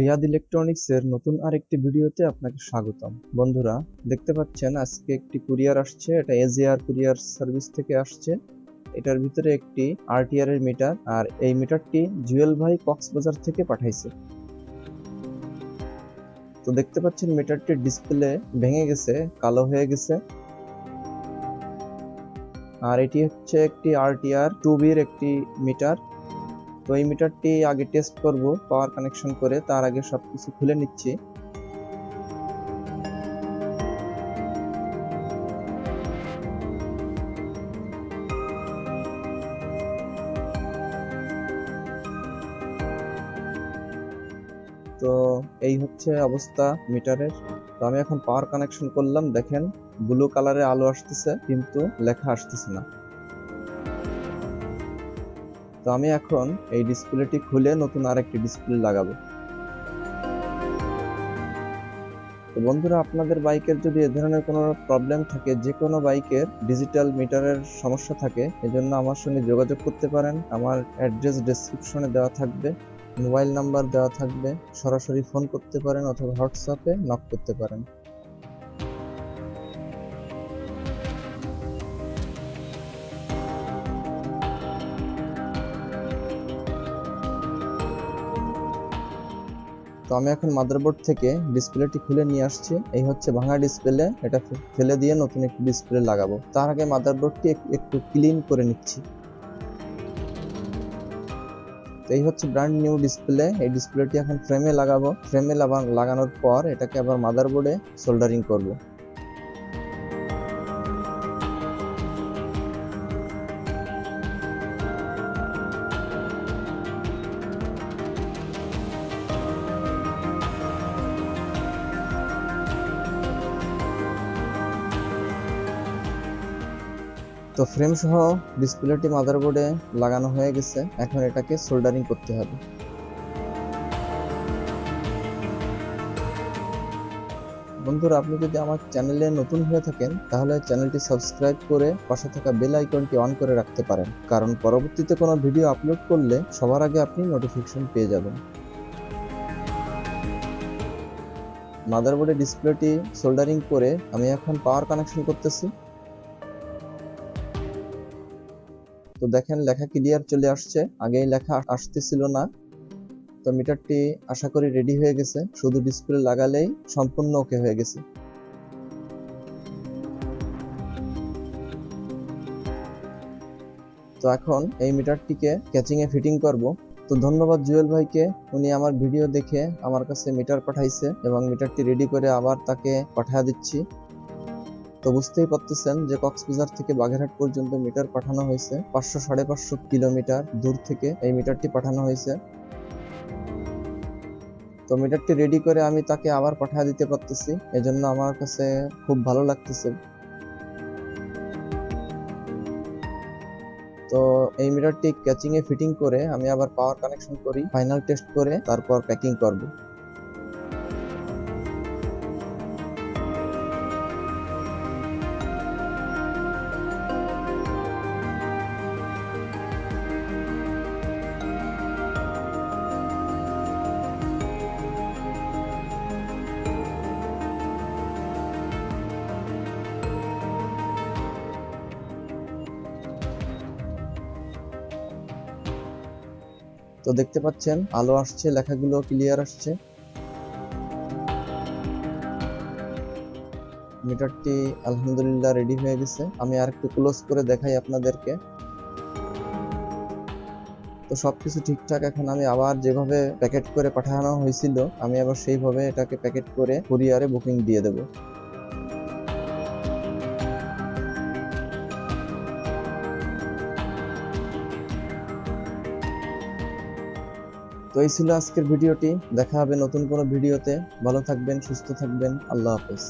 রিয়াদ ইলেকট্রনিক্সের নতুন আরেকটি ভিডিওতে আপনাকে স্বাগতম। বন্ধুরা, দেখতে পাচ্ছেন আজকে একটি কুরিয়ার আসছে, এটা এজিআর কুরিয়ার সার্ভিস থেকে আসছে। এটার ভিতরে একটি আরটিআর এর মিটার, আর এই মিটারটি জুয়েল ভাই কক্সবাজার থেকে পাঠাইছে। তো দেখতে পাচ্ছেন মিটারটির ডিসপ্লে ভেঙে গেছে, কালো হয়ে গেছে। আর এটি হচ্ছে একটি আরটিআর টু বির একটি মিটার। তো এই মিটারটি আগে টেস্ট করব পাওয়ার কানেকশন করে তার আগে সবকিছু খুলে নিচ্ছি। তো এই হচ্ছে অবস্থা মিটারের। তো আমি এখন পাওয়ার কানেকশন করলাম, দেখেন ব্লু কালারের আলো আসতেছে, কিন্তু লেখা আসতেছে না। তো আমি এখন এই ডিসপ্লেটি খুলে নতুন আরেকটি ডিসপ্লে লাগাবো। তো বন্ধুরা, আপনাদের বাইকের যদি এ ধরনের কোনো প্রবলেম থাকে, যে কোনো বাইকের ডিজিটাল মিটারের সমস্যা থাকে, এজন্য আমার সঙ্গে যোগাযোগ করতে পারেন। আমার অ্যাড্রেস ডেসক্রিপশনে দেওয়া থাকবে, মোবাইল নাম্বার দেওয়া থাকবে। সরাসরি ফোন করতে পারেন অথবা হোয়াটসঅ্যাপে নক করতে পারেন। তো আমি এখন মাদারবোর্ড থেকে ডিসপ্লেটি খুলে নিয়ে আসছি। এই হচ্ছে ভাঙা ডিসপ্লে এটা ফেলে দিয়ে নতুন একটি ডিসপ্লে লাগাবো। তার আগে মাদারবোর্ডটি একটু ক্লিন করে নিচ্ছি। তো এই হচ্ছে ব্র্যান্ড নিউ ডিসপ্লে এই ডিসপ্লেটি এখন ফ্রেমে লাগাবো। ফ্রেমে লাগানোর পর এটাকে আবার মাদারবোর্ডে সোল্ডারিং করব। তো ফ্রেম সহ ডিসপ্লেটি মাদারবোর্ডে লাগানো হয়ে গেছে। এখন এটাকে সোল্ডারিং করতে হবে। বন্ধুরা, আপনি যদি আমার চ্যানেলে নতুন হয়ে থাকেন, তাহলে চ্যানেলটি সাবস্ক্রাইব করে পাশে থাকা বেল আইকনটি অন করে রাখতে পারেন। কারণ পরবর্তীতে কোনো ভিডিও আপলোড করলে সবার আগে আপনি নোটিফিকেশন পেয়ে যাবেন। মাদারবোর্ডে ডিসপ্লেটি সোল্ডারিং করে আমি এখন পাওয়ার কানেকশন করতেছি। তো দেখেন, লেখা ক্লিয়ার চলে আসছে। আগে এই লেখা আসতেছিল না। তো মিটারটি আশা করি রেডি হয়ে গেছে। শুধু ডিসপ্লে লাগালেই সম্পূর্ণ ওকে হয়ে গেছে। তো এখন এই মিটারটিকে ক্যাচিং এ ফিটিং করব। তো ধন্যবাদ জুয়েল ভাইকে। উনি আমার ভিডিও দেখে আমার কাছে মিটার পাঠাইছে এবং মিটারটি রেডি করে আবার তাকে পাঠা দিচ্ছি। তো বুঝতেই পারতেছেন যে কক্সবাজার থেকে বাগেরহাট পর্যন্ত মিটার পাঠানো হয়েছে। পাঁচশো সাড়ে পাঁচশো কিলোমিটার দূর থেকে এই মিটারটি পাঠানো হয়েছে। তো মিটারটি রেডি করে আমি তাকে আবার পাঠিয়ে দিতে পারতেছি। এজন্য আমার কাছে খুব ভালো লাগতেছে। তো এই মিটারটি ক্যাচিং এ ফিটিং করে আমি আবার পাওয়ার কানেকশন করি ফাইনাল টেস্ট করে, তারপর প্যাকিং করব। তো দেখতে পাচ্ছেন, আলো আসছে, লেখাগুলো ক্লিয়ার আসছে। মিটারটি আলহামদুলিল্লাহ রেডি হয়ে গেছে। আমি আর একটু ক্লোজ করে দেখাই আপনাদেরকে। তো সবকিছু ঠিকঠাক, এখন আমি আবার যেভাবে প্যাকেট করে পাঠানো হয়েছিল, আমি আবার সেইভাবে এটাকে প্যাকেট করে কুরিয়ারে বুকিং দিয়ে দেবো। তো এই ছিল আজকের ভিডিওটি। দেখা হবে নতুন কোনো ভিডিওতে। ভালো থাকবেন, সুস্থ থাকবেন। আল্লাহ হাফেজ।